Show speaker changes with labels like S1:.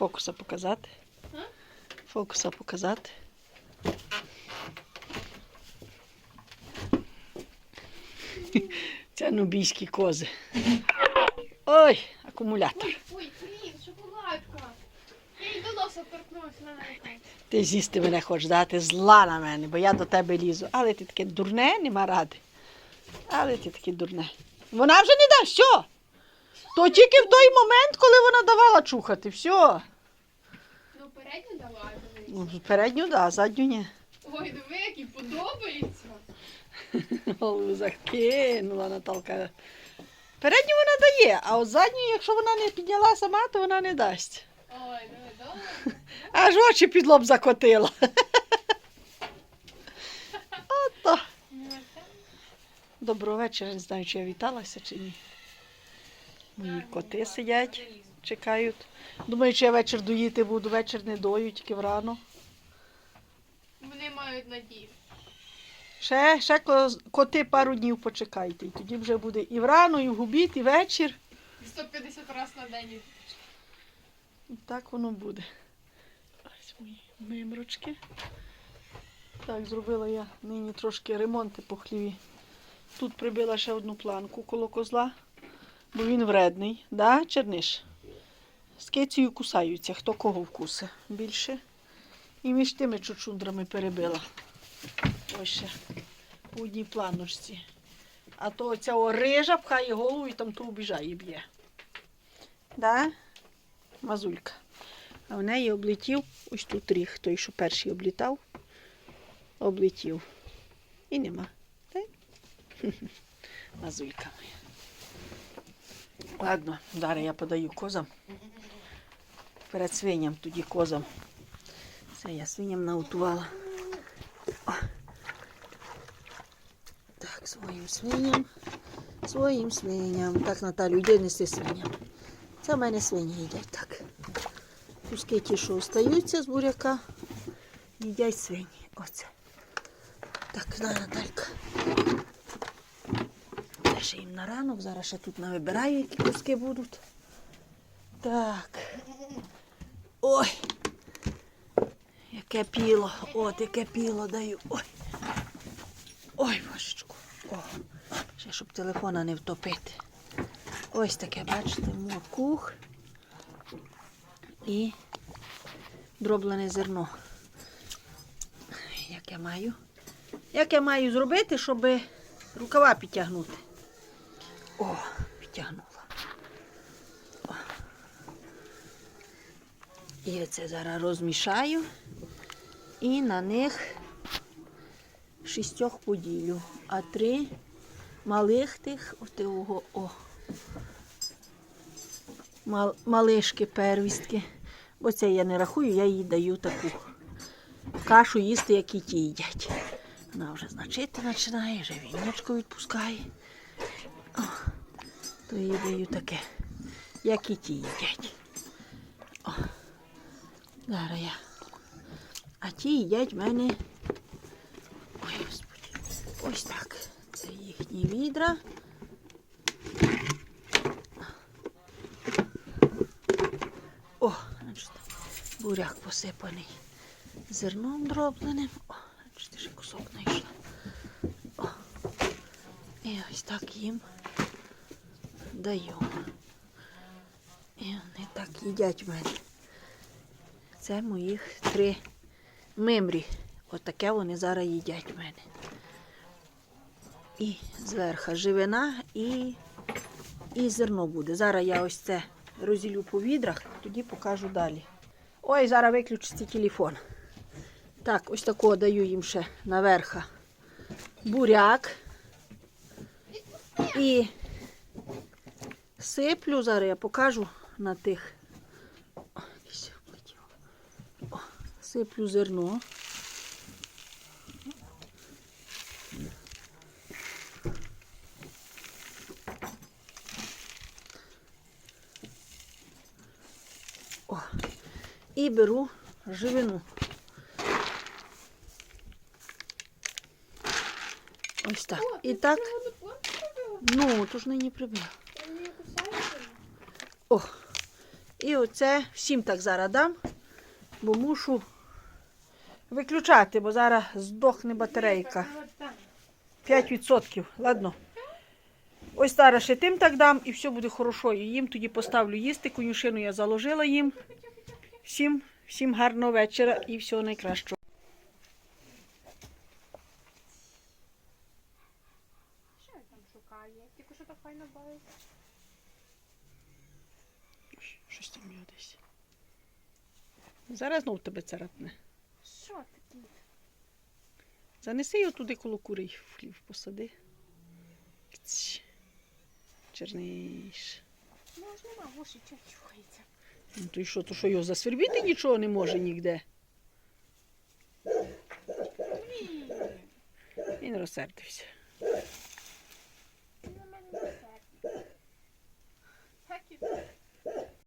S1: Фокуса показати. Фокуса показати. Це нубійські кози. Ой, акумулятор.
S2: Ой, ой, блін, шоколадка. Я їй до носа торкнулася на неї.
S1: Ти з'їсти мене хочеш дати зла на мене, бо я до тебе лізу. Але ти таке дурне, нема ради. Але ти таке дурне. Вона вже не дасть, все. То тільки в той момент, коли вона давала чухати. Все.
S2: Ну, передню дивись.
S1: Ну, Передню, да, задню ні.
S2: Ой, диви, який подобається.
S1: Голову закинула Наталка. Передню вона дає, а от задню, якщо вона не підняла сама, то вона не дасть.
S2: Ой, диви, добре.
S1: Аж очі під лоб закотила. Ото.
S2: Ну,
S1: Доброго вечора, не знаю, чи я віталася чи ні. Мої коти сидять, чекають. Думаю, чи я вечір доїти буду, вечір не дою, тільки врано.
S2: Вони мають надію.
S1: Ще, ще коти пару днів почекайте. І тоді вже буде і врано, і в обід, і вечір.
S2: 150 разів на день.
S1: І так воно буде. Ось мої мимрочки. Так, зробила я нині трошки ремонти по хліві. Тут прибила ще одну планку коло козла, бо він вредний. Да, черниш? З кицею кусаються, хто кого вкусе більше. І між тими чучундрами перебила. Ось ще по одній планочці. А то ця орижа пхає голову і там то обіжає б'є. Да? Мазулька. А в неї облетів ось тут ріг, той, що перший облітав, облетів. І нема. Мазулька моя. Ладно, зараз я подаю козам. Перед свиням тоді козам. Все, я свиням наутувала. Так, своїм свиням. Своїм свиням. Так, Наталю, йди неси свиням. Це в мене свині їдять так. Куски ті, що остаються з буряка, їдять свині. Оце. Так, на, Наталька. Ще їм на ранок, зараз ще тут навибираю, які куски будуть. Так. Ой. Яке піло. От, яке піло даю. Ой. Ой, божечку. О. Ще щоб телефона не втопити. Ось таке, бачите, моркух і дроблене зерно. Як я маю? Як я маю зробити, щоб рукава підтягнути? О, підтягнула. О. І це зараз розмішаю і на них шістьох поділю, а три малих тих, отого, о, мал, малишки, первістки. Бо це я не рахую, я їй даю таку кашу їсти, як і ті їдять. Вона вже значити починає, вже віночку відпускає. То їй даю таке, як і ті їдять. О, зараз я. А ті їдять в мене. Ой, господи. Ось так. Це їхні відра. О, буряк посипаний зерном дробленим. О, значить, ще кусок знайшла. О. І ось так їм даю. І вони так їдять в мене. Це моїх три мимрі. Отаке вони зараз їдять в мене. І зверху живина і, і зерно буде. Зараз я ось це розділю по відрах, тоді покажу далі. Ой, зараз виключиться телефон. Так, ось такого даю їм ще наверха буряк. І сиплю, зараз я покажу на тих. О. О, Сиплю зерно. О, і беру живину. Ось так. І так, ну, то ж нині прибив. О, І оце всім так зараз дам, бо мушу виключати, бо зараз здохне батарейка. 5%. Ладно. Ось зараз ще тим так дам і все буде хорошо. І їм тоді поставлю їсти. Конюшину я заложила їм. Всім, всім гарного вечора і всього найкращого.
S2: Що він там шукає? Тільки що так файно бавить.
S1: Щось там його десь. Зараз знов тебе царапне.
S2: Що таке?
S1: Занеси його туди коло курей в хлів посади. Кць. Черниш.
S2: Ну ж нема, в уші чухається.
S1: Ну то й що, то що його засвербіти нічого не може.
S2: Блін,
S1: Він розсердився.
S2: ти на мене не сердиш. Так і так.